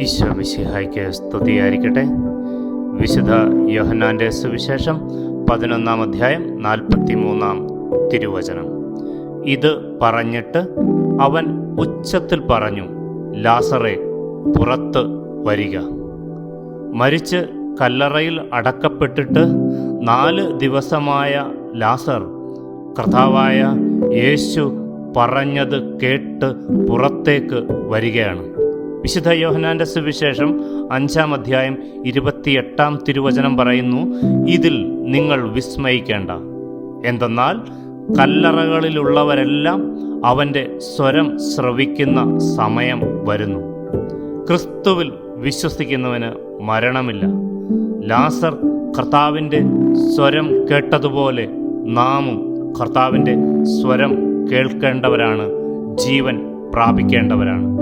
ഈശോ മിശിഹായ്ക്ക് സ്തുതിയായിരിക്കട്ടെ. വിശുദ്ധ യോഹന്നാന്റെ സുവിശേഷം പതിനൊന്നാം അധ്യായം നാൽപ്പത്തി മൂന്നാം തിരുവചനം. ഇത് പറഞ്ഞിട്ട് അവൻ ഉച്ചത്തിൽ പറഞ്ഞു ലാസറെ പുറത്ത് വരിക. മരിച്ച് കല്ലറയിൽ അടക്കപ്പെട്ടിട്ട് നാല് ദിവസമായ ലാസർ കർത്താവായ യേശു പറഞ്ഞത് കേട്ട് പുറത്തേക്ക് വരികയാണ്. വിശുദ്ധ യോഹനാന്റെ സുവിശേഷം അഞ്ചാം അധ്യായം ഇരുപത്തിയെട്ടാം തിരുവചനം പറയുന്നു ഇതിൽ നിങ്ങൾ വിസ്മയിക്കേണ്ട. എന്തെന്നാൽ കല്ലറകളിലുള്ളവരെല്ലാം അവന്റെ സ്വരം ശ്രവിക്കുന്ന സമയം വരുന്നു. ക്രിസ്തുവിൽ വിശ്വസിക്കുന്നവന് മരണമില്ല. ലാസർ കർത്താവിന്റെ സ്വരം കേട്ടതുപോലെ നാമും കർത്താവിന്റെ സ്വരം കേൾക്കേണ്ടവരാണ് ജീവൻ പ്രാപിക്കേണ്ടവരാണ്.